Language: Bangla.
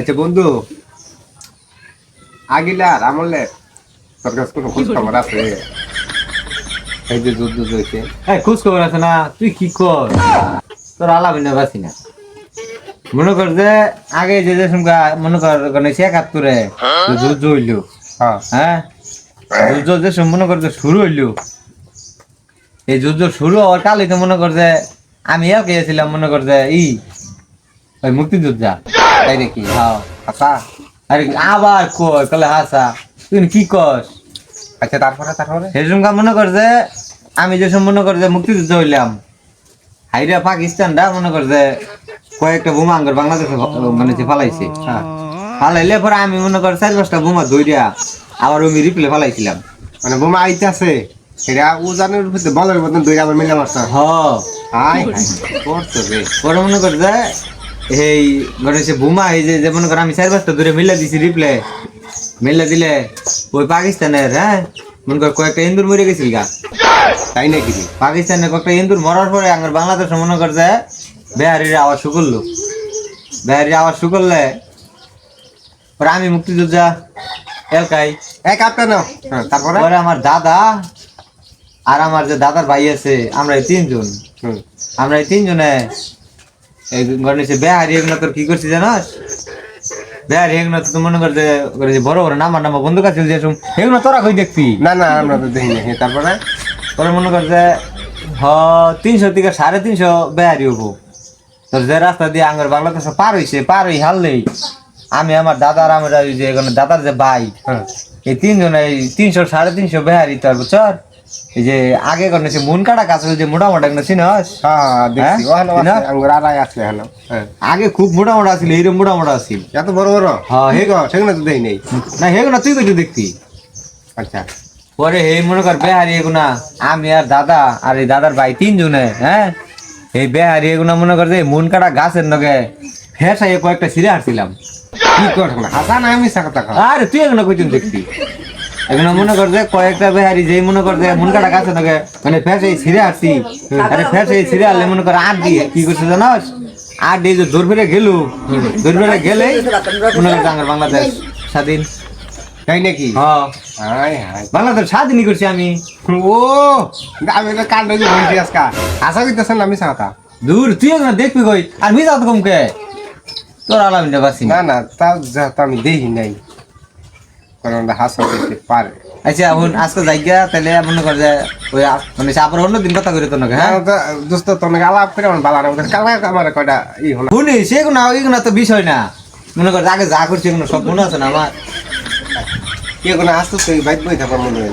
আচ্ছা বন্ধু আগিলার আমলে তোর কাছে কোনো খোঁজ খবর আছে? এই যে যুদ্ধ হয়েছে এই খোঁজ খবর আছে না তুই কি কর? তোর না। মনে কর যে আগে যে যে শুনকা মনে কর গণেশ একাত্তরে যুদ্ধ হইল হ্যাঁ। হ্যাঁ? যুদ্ধ যে মনে কর যে শুরু হইল এই যুদ্ধ শুরু হওয়ার কালে তো মনে কর যে আমি আর গিয়েছিলাম মনে কর যে ই ওই মুক্তিযোদ্ধা। তাই নাকি? হ্যাঁ আচ্ছা আরে আবার কই? কলে হাসা। তুই কি কস? আচ্ছা তারপরে তারপরে? সেরকম মনে কর যে আমি যে সব মনে কর যে মুক্তিযুদ্ধ হইলাম হাইরা পাকিস্তানটা মনে কর যে কয়েকটা বোমা আঙ্গর বাংলাদেশে মানে যে ফালাইছে হ্যাঁ। ফালাইলে পরে আমি মনে কর চার পাঁচটা বোমা ধইরা আবার ওমি রিপ্লে ফালাইছিলাম। মানে বোমা আইতাছে এটা উজানের ভিতরে বলের মতন দইরা আবার মিলে মারছে হ। হাই হাই করছ রে। পরে মনে কর যে এই গণেশে বোমা এই যে যে মনে কর আমি চার পাঁচটা দূরে মিলে দিছি রিপ্লে মিলে দিলে ওই পাকিস্তানের হ্যাঁ? মনে কর কয়েকটা ইন্দুর মরে গেছিল গা। তাই নাকি? রে পাকিস্তানে কয়েকটা ইন্দুর মরার পরে আমার বাংলাদেশ মনে করছে বেহারির আওয়াজ শুকরলো বেহারির আওয়াজ শুকরলে পরে আমি মুক্তিযোদ্ধা এলকাই এক আপটা নাও। হ্যাঁ তারপরে? পরে আমার দাদা আর আমার যে দাদার ভাই আছে আমরা এই তিনজন। আমরা এই তিনজনে গণেশে বেহারি তোর কি করছি জানাস? বেহারি এগুলো তো মনে কর যে বড় বড় নাম্বার নাম্বার বন্ধু কাছে যে এগুলো তোরা কই দেখবি? না না আমরা তো দেখি তারপরে পরে মনে কর যে হ তিনশো থেকে সাড়ে তিনশো বেহারি হব। তো যে রাস্তা দিয়ে আঙ্গর বাংলাদেশ পার হইছে পার হই হারলেই আমি আমার দাদার আমার যে দাদার যে ভাই হ্যাঁ। এই তিনজন এই তিনশো সাড়ে তিনশো বেহারি তোর বুঝছর এই যে আগে কোনো সে মন কাটা কাছে যে মোটা মোটা চিনস হ্যাঁ হ্যাঁ? হ্যাঁ। আগে খুব মোটা মোটা এইরকম মোটা মোটা এত বড় বড়? হ্যাঁ, হে সেগুলো তো দেই নেই। না হেগুনা তুই কইতে দেখতি? আচ্ছা। পরে হে মনে কর বেহারি এগুনা আমি আর দাদা আর এই দাদার ভাই তিনজনে হ্যাঁ? এই বেহারি এগুনা মনে কর যে মন কাটা গাছের নগে ফেসাই কয়েকটা ছিঁড়ে হারছিলাম কি করছ? হাসান আমি সাকা টাকা আরে তুই এগুলো কইতেন দেখতি? এগুলো মনে কর যে কয়েকটা বেহারি যেই মনে কর যে মন কাটা গাছের নগে মানে ফেসাই ছিঁড়ে হারছি আরে ফেসাই ছিঁড়ে হারলে মনে কর আট দিয়ে। কি করছে জানাস? আট দিয়ে দৌড় ফিরে গেলু। দৌড় ফিরে গেলে মনে কর আমার বাংলাদেশ স্বাধীন। তাই নাকি? হ্যাঁ বাংলাদেশ স্বাধীনই করছি আমি। ও আমি তো কান্ড যে বলছি আজকা। আশা করতেছেন আমি সাকা দূর তুই না দেখবি কই? আর মিজা তো কমকে? তোর আলামিনটা বাসি না না তো আমি দেখি নাই। কারণ হাসা করতে পারে। আচ্ছা এখন আজকে যাইগা তাহলে মনে কর যে ওই মানে সে আবার অন্য দিন কথা করি তো নাকি হ্যাঁ? হ্যাঁ দোস্ত তোমাকে আলাপ করে আমার বালা না কালকে আমার কয়টা ই হলো? শুনি তো বিষয় না। মনে কর আগে যা করছি এগুলো সব মনে আছে না আমার। কি কোনো আসতো বাইক বই থাকার মনে হয়